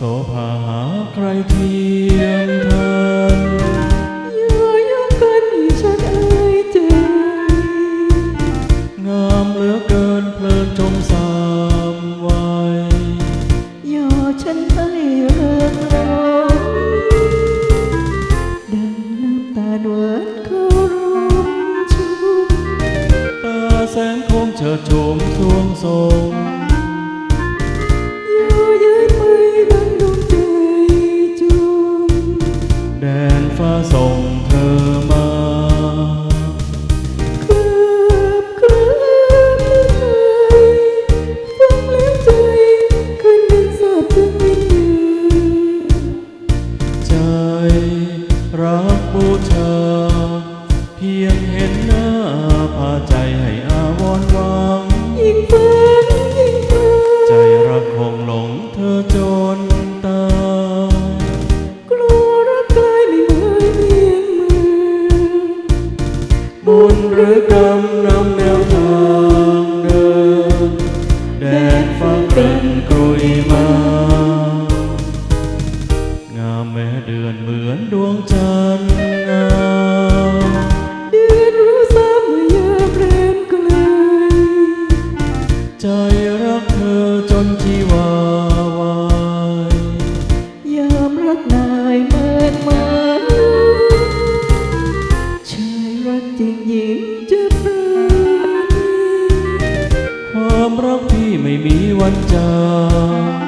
โสภาหาใครเทียมทันอยู่ยุ่งกันฉันเอ่ยเจงามเหลือเกินเพลินชมสามวัยอย่าฉันให้เริ่มร้องดังน้ำตาหวานเขาร้องชุ่มตาแสงคงเชิดชมสวงทรง นฟ้าส่งเธอมาเคลือบเคลือบฟังแล้วใจคืนนั้นสาบถึงใจรักบูชาเพียง บุญหรือกรรมนำแนวทางเดินแจริงหญิงจะปราณีความรักที่ไม่มีวันจาง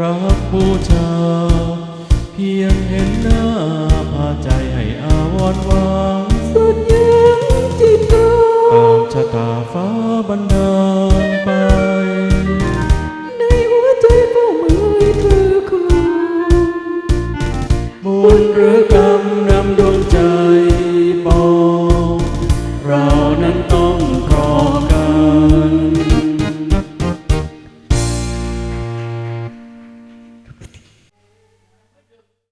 รับบูชา เพียงเห็นหน้าพาใจให้อาวรวางสุดยืงจิตตตามชะตาฟ้าบันดาลไป ในหัวใจเฝ้ามือเธอคงบุญเรือ